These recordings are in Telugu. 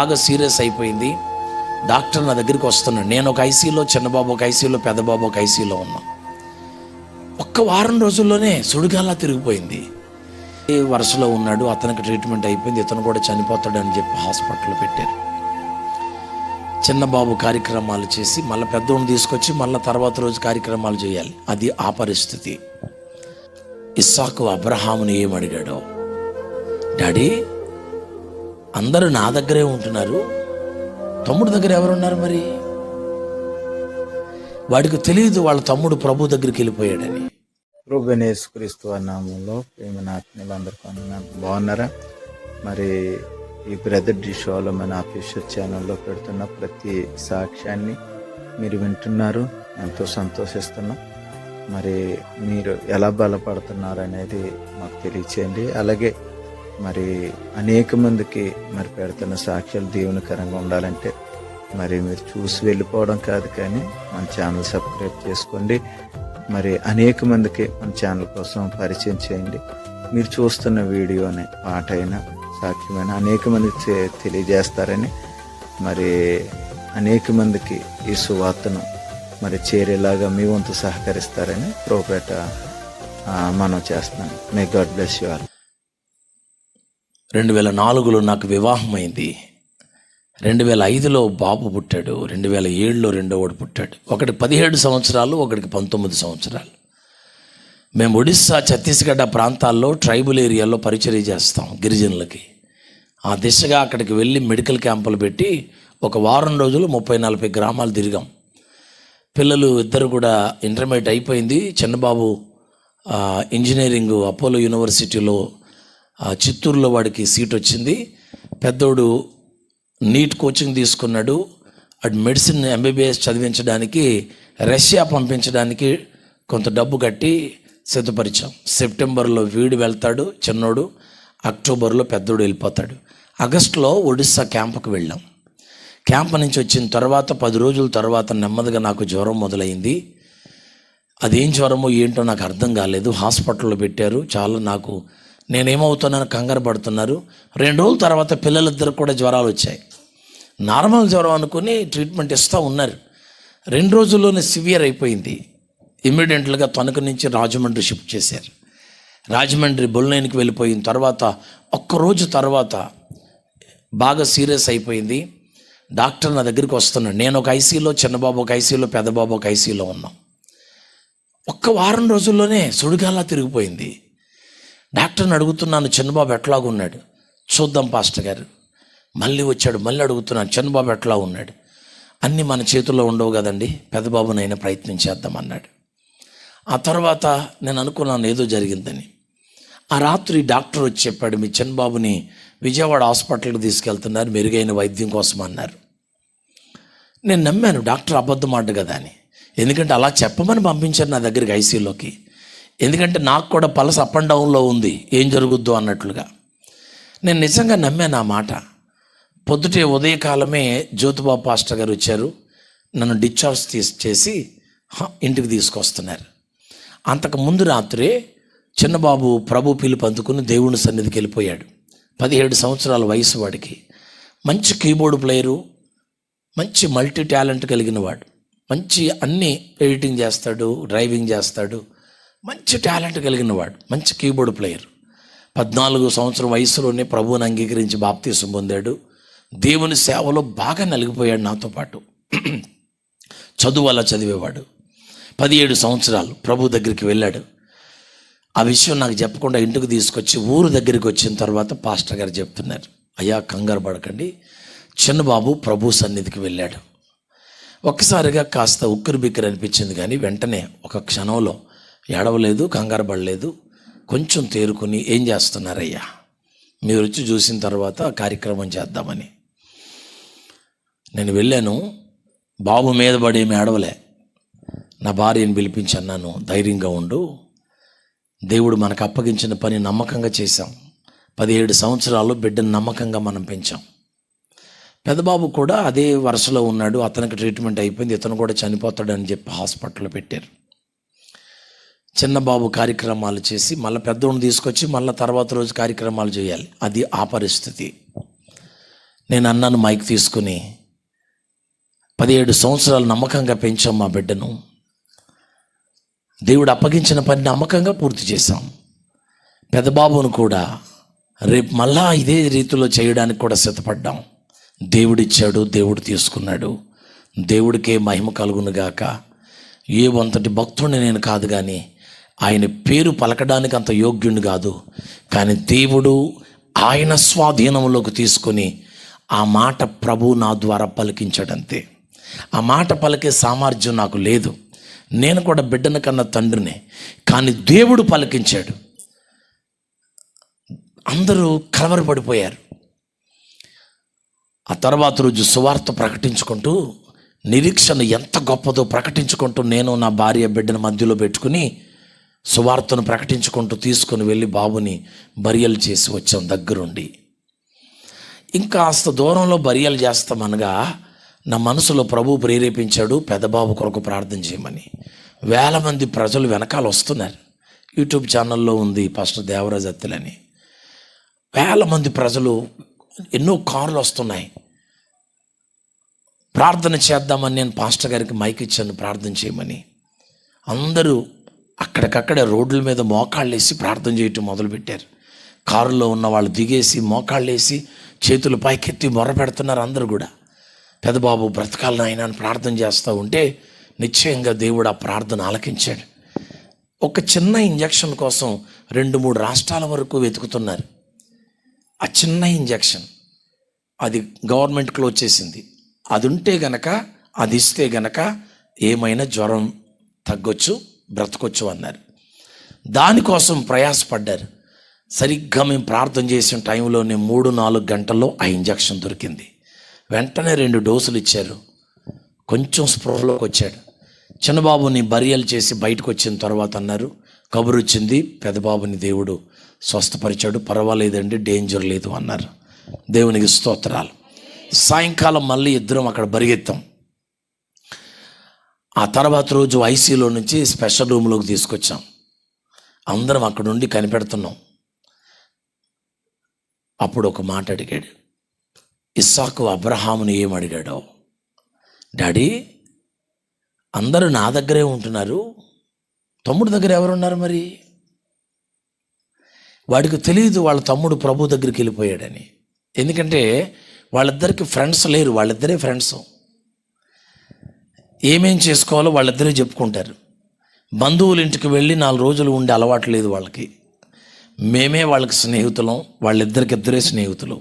బాగా సీరియస్ అయిపోయింది. డాక్టర్ నా దగ్గరికి వస్తున్నాడు. నేను ఒక ఐసీలో చిన్నబాబు ఒక ఐసీలో పెద్దబాబు ఒక ఐసీలో ఉన్నా. ఒక్క వారం రోజుల్లోనే సుడిగాలా తిరిగిపోయింది. ఏ వరుసలో ఉన్నాడు అతనికి ట్రీట్మెంట్ అయిపోయింది ఇతను కూడా చనిపోతాడని చెప్పి హాస్పిటల్లో పెట్టారు. చిన్నబాబు కార్యక్రమాలు చేసి మళ్ళీ పెద్దోడిని తీసుకొచ్చి మళ్ళీ తర్వాత రోజు కార్యక్రమాలు చేయాలి. అది ఆ పరిస్థితి. ఇస్సాకు అబ్రహాముని ఏమడిగాడో? డాడీ అందరూ నా దగ్గరే ఉంటున్నారు. తమ్ముడు దగ్గర ఎవరున్నారు మరి? వాడికి తెలియదు వాళ్ళ తమ్ముడు ప్రభు దగ్గరికి వెళ్ళిపోయాడని. ప్రభునేస్ క్రీస్తు నామంలో ప్రేమ అందరికీ బాగున్నారా? మరి ఈ బ్రదర్ డి షోలో మన అఫీషియల్ ఛానల్లో పెడుతున్న ప్రతి సాక్ష్యాన్ని మీరు వింటున్నారు. ఎంతో సంతోషిస్తున్నాం. మరి మీరు ఎలా బలపడుతున్నారు అనేది మాకు తెలియచేయండి. అలాగే మరి అనేక మందికి మరి పెడుతున్న సాక్ష్యాలు దీవెనకరంగా ఉండాలంటే మరి మీరు చూసి వెళ్ళిపోవడం కాదు కానీ మన ఛానల్ సబ్స్క్రైబ్ చేసుకోండి. మరి అనేక మందికి మన ఛానల్ కోసం పరిచయం చేయండి. మీరు చూస్తున్న వీడియోని పాట అయినా సాక్ష్యమైన అనేక మందికి తెలియజేస్తారని మరి అనేక మందికి ఈ సువార్తను మరి చేరేలాగా మీ వంతు సహకరిస్తారని ప్రోపేట మనం చేస్తున్నాను may God bless you all రెండు వేల నాలుగులో నాకు వివాహమైంది. రెండు వేల ఐదులో బాబు పుట్టాడు. రెండు వేల ఏడులో రెండోవాడు పుట్టాడు. ఒకటి పదిహేడు సంవత్సరాలు ఒకటికి పంతొమ్మిది సంవత్సరాలు. మేము ఒడిస్సా ఛత్తీస్గఢ్ ప్రాంతాల్లో ట్రైబల్ ఏరియాలో పరిచర్య చేస్తాం గిరిజనులకి. ఆ దిశగా అక్కడికి వెళ్ళి మెడికల్ క్యాంపులు పెట్టి ఒక వారం రోజులు ముప్పై నలభై గ్రామాలు తిరిగాం. పిల్లలు ఇద్దరు కూడా ఇంటర్మీడియట్ అయిపోయింది. చిన్నబాబు ఇంజనీరింగ్ అపోలో యూనివర్సిటీలో ఆ, చిత్తూరులో వాడికి సీట్ వచ్చింది. పెద్దోడు నీట్ కోచింగ్ తీసుకున్నాడు. అటు మెడిసిన్ ఎంబీబీఎస్ చదివించడానికి రష్యా పంపించడానికి కొంత డబ్బు కట్టి సిద్ధపరిచాం. సెప్టెంబర్లో వీడు వెళ్తాడు చిన్నోడు. అక్టోబర్లో పెద్దోడు వెళ్ళిపోతాడు. ఆగస్టులో ఒడిస్సా క్యాంప్కి వెళ్ళాం. క్యాంప్ నుంచి వచ్చిన తర్వాత పది రోజుల తర్వాత నెమ్మదిగా నాకు జ్వరం మొదలైంది. అదేం జ్వరమో ఏంటో నాకు అర్థం కాలేదు. హాస్పిటల్లో పెట్టారు. చాలా నాకు నేనేమవుతున్నాను? కంగారు పడుతున్నారు. రెండు రోజుల తర్వాత పిల్లలిద్దరు కూడా జ్వరాలు వచ్చాయి. నార్మల్ జ్వరం అనుకుని ట్రీట్మెంట్ ఇస్తూ ఉన్నారు. రెండు రోజుల్లోనే సివియర్ అయిపోయింది. ఇమ్మీడియట్లుగా తణుకు నుంచి రాజమండ్రి షిఫ్ట్ చేశారు. రాజమండ్రి బొల్లైన్కి వెళ్ళిపోయిన తర్వాత ఒక్కరోజు తర్వాత బాగా సీరియస్ అయిపోయింది. డాక్టర్ నా దగ్గరికి వస్తున్నాడు. నేను ఒక ఐసీలో చిన్నబాబు ఒక ఐసీలో పెద్దబాబు ఒక ఐసీలో ఉన్నాం. ఒక్క వారం రోజుల్లోనే సుడిగాలా తిరిగిపోయింది. డాక్టర్ని అడుగుతున్నాను చిన్నబాబు ఎట్లాగా ఉన్నాడు చూద్దాం పాస్టర్ గారు. మళ్ళీ వచ్చాడు మళ్ళీ అడుగుతున్నాను చిన్నబాబు ఎట్లా ఉన్నాడు అన్నీ మన చేతుల్లో ఉండవు కదండి పెద్దబాబునైనా ప్రయత్నం చేద్దామన్నాడు ఆ తర్వాత నేను అనుకున్నాను ఏదో జరిగిందని. ఆ రాత్రి డాక్టర్ వచ్చి చెప్పాడు మీ చిన్నబాబుని విజయవాడ హాస్పిటల్కి తీసుకెళ్తున్నారు మెరుగైన వైద్యం కోసం అన్నారు. నేను నమ్మాను డాక్టర్ అబద్ధం ఆడు కదా అని. ఎందుకంటే అలా చెప్పమని పంపించారు నా దగ్గరికి ఐసీలోకి ఎందుకంటే నాకు కూడా పలస అప్ అండ్ డౌన్లో ఉంది. ఏం జరుగుద్దో అన్నట్లుగా. నేను నిజంగా నమ్మాను ఆ మాట. పొద్దుటే ఉదయకాలమే జ్యోతిబాబు పాస్టర్ గారు వచ్చారు. నన్ను డిశ్చార్జ్ తీసి చేసి ఇంటికి తీసుకొస్తున్నారు. అంతకు ముందు రాత్రే చిన్నబాబు ప్రభు పిలుపు అందుకుని దేవుని సన్నిధికి వెళ్ళిపోయాడు. పదిహేడు సంవత్సరాల వయసు వాడికి. మంచి కీబోర్డ్ ప్లేయరు మంచి మల్టీ టాలెంట్ కలిగిన వాడు. మంచి అన్ని ఎడిటింగ్ చేస్తాడు డ్రైవింగ్ చేస్తాడు మంచి టాలెంట్ కలిగిన వాడు మంచి కీబోర్డ్ ప్లేయర్. పద్నాలుగు సంవత్సరం వయసులోనే ప్రభువుని అంగీకరించి బాప్తీసం పొందాడు. దేవుని సేవలో బాగా నలిగిపోయాడు నాతో పాటు. చదువు అలా చదివేవాడు. పదిహేడు సంవత్సరాలు ప్రభు దగ్గరికి వెళ్ళాడు. ఆ విషయం నాకు చెప్పకుండా ఇంటికి తీసుకొచ్చి ఊరు దగ్గరికి వచ్చిన తర్వాత పాస్టర్ గారు చెప్తున్నారు. అయ్యా కంగారు పడకండి. చిన్నబాబు ప్రభు సన్నిధికి వెళ్ళాడు. ఒక్కసారిగా కాస్త ఉక్కిరి బిక్కిరి అనిపించింది కానీ వెంటనే ఒక క్షణంలో ఏడవలేదు కంగారు పడలేదు కొంచెం తేరుకుని ఏం చేస్తున్నారయ్యా? మీరు వచ్చి చూసిన తర్వాత కార్యక్రమం చేద్దామని. నేను వెళ్ళాను బాబు మీద పడి ఏమి నా భార్యని పిలిపించి అన్నాను ధైర్యంగా ఉండు. దేవుడు మనకు అప్పగించిన పని నమ్మకంగా చేశాం. పదిహేడు సంవత్సరాలు బిడ్డను నమ్మకంగా మనం పెంచాం. పెద్దబాబు కూడా అదే వరుసలో ఉన్నాడు అతనికి ట్రీట్మెంట్ అయిపోయింది ఇతను కూడా చనిపోతాడని చెప్పి హాస్పిటల్లో పెట్టారు. చిన్నబాబు కార్యక్రమాలు చేసి మళ్ళీ పెద్దోడిని తీసుకొచ్చి మళ్ళీ తర్వాత రోజు కార్యక్రమాలు చేయాలి. అది ఆ పరిస్థితి. నేను అన్నాను మైక్ తీసుకుని పదిహేడు సంవత్సరాలు నమ్మకంగా పెంచాం మా బిడ్డను. దేవుడు అప్పగించిన పని నమ్మకంగా పూర్తి చేశాం. పెద్దబాబును కూడా రేపు మళ్ళా ఇదే రీతిలో చేయడానికి కూడా సిద్ధపడ్డాం. దేవుడిచ్చాడు దేవుడు తీసుకున్నాడు. దేవుడికే మహిమ కలుగునుగాక. ఏ వంతటి భక్తుడిని నేను కాదు కానీ ఆయన పేరు పలకడానికి అంత యోగ్యుని కాదు. కానీ దేవుడు ఆయన స్వాధీనంలోకి తీసుకొని ఆ మాట ప్రభు నా ద్వారా పలికించాడంతే. ఆ మాట పలికే సామర్థ్యం నాకు లేదు. నేను కూడా బిడ్డను కన్న తండ్రినే. కానీ దేవుడు పలికించాడు. అందరూ కలవరపడిపోయారు ఆ తర్వాత రోజు సువార్త ప్రకటించుకుంటూ నిరీక్షణ ఎంత గొప్పదో ప్రకటించుకుంటూ నేను నా భార్య బిడ్డను మధ్యలో పెట్టుకుని సువార్తను ప్రకటించుకుంటూ తీసుకుని వెళ్ళి బాబుని బరియలు చేసి వచ్చాం దగ్గరుండి. ఇంకా కాస్త దూరంలో బరియలు చేస్తామనగా నా మనసులో ప్రభు ప్రేరేపించాడు పెద్దబాబు కొరకు ప్రార్థన చేయమని. వేల మంది ప్రజలు వెనకాల వస్తున్నారు. యూట్యూబ్ ఛానల్లో ఉంది పాస్టర్ దేవరాజ్ వేల మంది ప్రజలు ఎన్నో కార్లు వస్తున్నాయి. ప్రార్థన చేద్దామని నేను పాస్టర్ గారికి మైక్ ఇచ్చాను ప్రార్థన చేయమని. అందరూ అక్కడికక్కడే రోడ్ల మీద మోకాళ్ళు వేసి ప్రార్థన చేయటం మొదలుపెట్టారు. కారులో ఉన్న వాళ్ళు దిగేసి మోకాళ్ళు వేసి చేతులు పైకెత్తి మొర పెడుతున్నారు అందరూ కూడా. పెదబాబు బ్రతకాలని ఆయన అని ప్రార్థన చేస్తూ ఉంటే నిశ్చయంగా దేవుడు ఆ ప్రార్థన ఆలకించాడు. ఒక చిన్న ఇంజక్షన్ కోసం రెండు మూడు రాష్ట్రాల వరకు వెతుకుతున్నారు. ఆ చిన్న ఇంజక్షన్ అది గవర్నమెంట్ క్లోజ్ చేసింది. అది ఉంటే గనక అది ఇస్తే గనక ఏమైనా జ్వరం తగ్గొచ్చు బ్రతకొచ్చు అన్నారు. దానికోసం ప్రయాసపడ్డారు. సరిగ్గా మేము ప్రార్థన చేసిన టైంలోనే మూడు నాలుగు గంటల్లో ఆ ఇంజక్షన్ దొరికింది. వెంటనే రెండు డోసులు ఇచ్చారు. కొంచెం స్పృహలోకి వచ్చాడు. చిన్నబాబుని బరియలు చేసి బయటకు వచ్చిన తర్వాత అన్నారు కబురు వచ్చింది పెద్దబాబుని దేవుడు స్వస్థపరిచాడు పర్వాలేదండి డేంజర్ లేదు అన్నారు. దేవునికి స్తోత్రాలు. సాయంకాలం మళ్ళీ ఇద్దరం అక్కడ బరిగెత్తాం. ఆ తర్వాత రోజు ఐసీలో నుంచి స్పెషల్ రూమ్లోకి తీసుకొచ్చాం. అందరం అక్కడ నుండి కనిపెడుతున్నాం. అప్పుడు ఒక మాట అడిగాడు. ఇస్సాకు అబ్రహాముని ఏం అడిగాడో? డాడీ అందరూ నా దగ్గరే ఉంటున్నారు. తమ్ముడు దగ్గర ఎవరున్నారు మరి? వాడికి తెలియదు వాళ్ళ తమ్ముడు ప్రభు దగ్గరికి వెళ్ళిపోయాడని. ఎందుకంటే వాళ్ళిద్దరికి ఫ్రెండ్స్ లేరు వాళ్ళిద్దరే ఫ్రెండ్స్ ఏమేం చేసుకోవాలో వాళ్ళిద్దరే చెప్పుకుంటారు. బంధువుల ఇంటికి వెళ్ళి నాలుగు రోజులు ఉండే అలవాటు లేదు వాళ్ళకి. మేమే వాళ్ళకి స్నేహితులం వాళ్ళిద్దరికిద్దరే స్నేహితులు.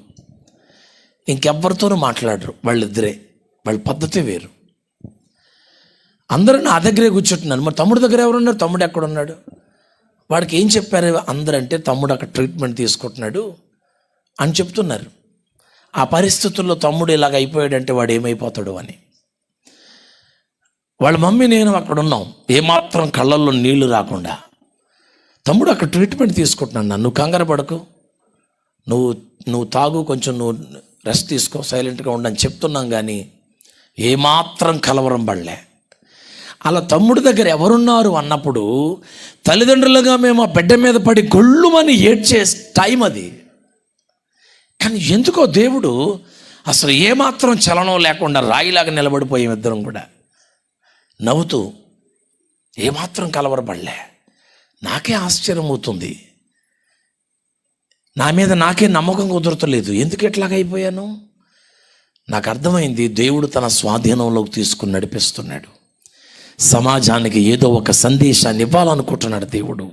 ఇంకెవ్వరితోనూ మాట్లాడరు వాళ్ళిద్దరే. వాళ్ళ పద్ధతి వేరు. అందరూ నా దగ్గరే కూర్చుంటున్నారు. మరి తమ్ముడు దగ్గర ఎవరున్నారు? తమ్ముడు ఎక్కడున్నాడు? వాడికి ఏం చెప్పారు అందరంటే తమ్ముడు అక్కడ ట్రీట్మెంట్ తీసుకుంటున్నాడు అని చెప్తున్నారు. ఆ పరిస్థితుల్లో తమ్ముడు ఇలాగ అయిపోయాడంటే వాడు ఏమైపోతాడు అని. వాళ్ళ మమ్మీ నేను అక్కడ ఉన్నాం. ఏమాత్రం కళ్ళల్లో నీళ్ళు రాకుండా. తమ్ముడు అక్కడ ట్రీట్మెంట్ తీసుకుంటున్నాను నన్ను. కంగారు పడకు. నువ్వు నువ్వు తాగు కొంచెం నువ్వు రెస్ట్ తీసుకో సైలెంట్గా ఉండని చెప్తున్నాం కానీ ఏమాత్రం కలవరం పడలే. అలా తమ్ముడి దగ్గర ఎవరున్నారు అన్నప్పుడు తల్లిదండ్రులుగా మేము ఆ బిడ్డ మీద పడి గొళ్ళుమని ఏడ్చే టైం అది. కానీ ఎందుకో దేవుడు అసలు ఏమాత్రం చలనం లేకుండా రాయిలాగా నిలబడిపోయాం ఇద్దరం కూడా. నవ్వుతూ ఏమాత్రం కలవరపడలే. నాకే ఆశ్చర్యం అవుతుంది నా మీద నాకే నమ్మకం కుదరతలేదు ఎందుకు ఎట్లాగైపోయాను? నాకు అర్థమైంది దేవుడు తన స్వాధీనంలోకి తీసుకుని నడిపిస్తున్నాడు. సమాజానికి ఏదో ఒక సందేశాన్ని ఇవ్వాలనుకుంటున్నాడు దేవుడు.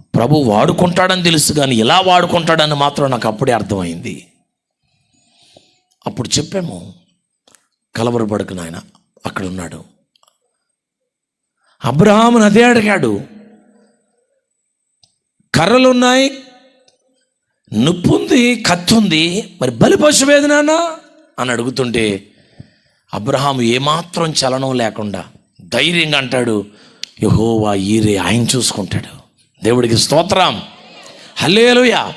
ప్రభు వాడుకుంటాడని తెలుసు కానీ ఇలా వాడుకుంటాడని మాత్రం నాకు అప్పుడే అర్థమైంది. అప్పుడు చెప్పాము కలవరపడకు నాయన అక్కడ ఉన్నాడు అబ్రహాముని అదే అడిగాడు. కర్రలు ఉన్నాయి నొప్పి ఉంది కత్తుంది మరి బలి పశువేది నాన్న అని అడుగుతుంటే అబ్రహాము ఏమాత్రం చలనం లేకుండా ధైర్యంగా అంటాడు యహోవా ఈరే ఆయన చూసుకుంటాడు. దేవుడికి స్తోత్రం. హల్లేలుయా.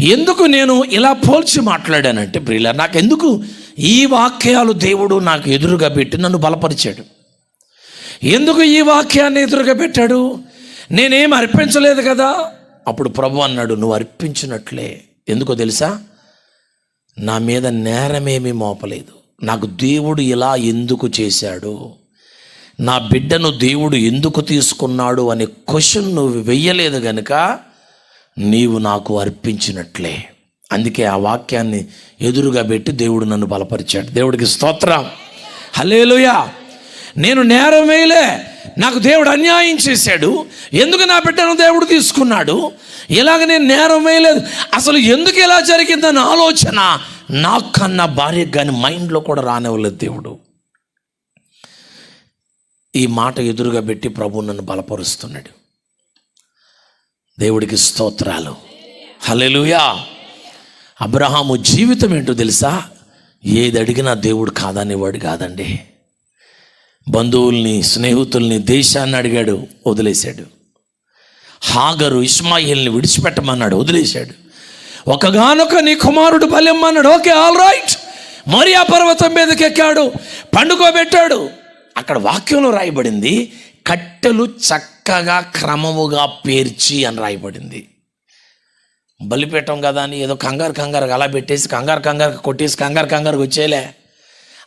ఎందుకు నేను ఇలా పోల్చి మాట్లాడానంటే ప్రియుల నాకెందుకు ఈ వాక్యాలు దేవుడు నాకు ఎదురుగా పెట్టి నన్ను బలపరిచాడు? ఎందుకు ఈ వాక్యాన్ని ఎదురుగా పెట్టాడు? నేనేం అర్పించలేదు కదా? అప్పుడు ప్రభు అన్నాడు నువ్వు అర్పించినట్లే. ఎందుకో తెలుసా? నా మీద నేరమేమీ మోపలేదు. నాకు దేవుడు ఇలా ఎందుకు చేశాడు? నా బిడ్డను దేవుడు ఎందుకు తీసుకున్నాడు అనే క్వశ్చన్ నువ్వు వెయ్యలేదు గనుక నీవు నాకు అర్పించినట్లే. అందుకే ఆ వాక్యాన్ని ఎదురుగా పెట్టి దేవుడు నన్ను బలపరిచాడు. దేవుడికి స్తోత్రం. హలేలుయా నేను నేరం వేయలే నాకు దేవుడు అన్యాయం చేశాడు. ఎందుకు నా బిడ్డను దేవుడు తీసుకున్నాడు? ఇలాగ నేను నేరం వేయలేదు అసలు ఎందుకు ఇలా జరిగిందన్న ఆలోచన నాకన్నా భార్యకు కానీ మైండ్లో కూడా రానివ్వలేదు దేవుడు. ఈ మాట ఎదురుగా పెట్టి ప్రభు నన్ను బలపరుస్తున్నాడు. దేవుడికి స్తోత్రాలు. హలెలుయా అబ్రహాము జీవితం ఏంటో తెలుసా? ఏది అడిగినా దేవుడు కాదనేవాడు కాదండి. బంధువుల్ని స్నేహితుల్ని దేశాన్ని అడిగాడు వదిలేశాడు. హాగరు ఇస్మాయిల్ని విడిచిపెట్టమన్నాడు వదిలేశాడు. ఒకగానొక నీ కుమారుడు బలెం ఓకే ఆల్ రైట్ మరియా పర్వతం మీదకి ఎక్కాడు పండుకోబెట్టాడు. అక్కడ వాక్యంలో రాయబడింది కట్టెలు చక్కగా క్రమముగా పేర్చి అని రాయబడింది. బలిపీఠం కదా అని ఏదో కంగారు కంగారు అలా పెట్టేసి కంగారు కంగారు కొట్టేసి కంగారు కంగారు వచ్చేలే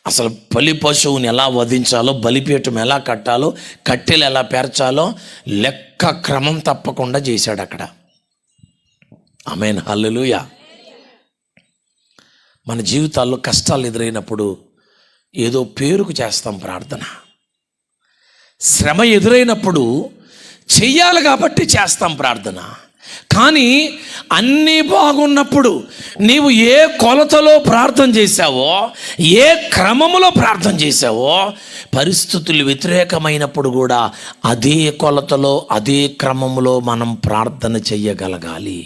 అసలు బలి పశువుని ఎలా వధించాలో బలిపీఠం ఎలా కట్టాలో కట్టెలు ఎలా పేర్చాలో లెక్క క్రమం తప్పకుండా చేశాడు అక్కడ. ఆమెన్. హల్లెలూయా. మన జీవితాల్లో కష్టాలు ఎదురైనప్పుడు ఏదో పేరుకు చేస్తాం ప్రార్థన. శ్రమ ఎదురైనప్పుడు చెయ్యాలి కాబట్టి చేస్తాం ప్రార్థన. కానీ అన్నీ బాగున్నప్పుడు నీవు ఏ కొలతలో ప్రార్థన చేశావో ఏ క్రమములో ప్రార్థన చేశావో పరిస్థితులు వ్యతిరేకమైనప్పుడు కూడా అదే కొలతలో అదే క్రమములో మనం ప్రార్థన చెయ్యగలగాలి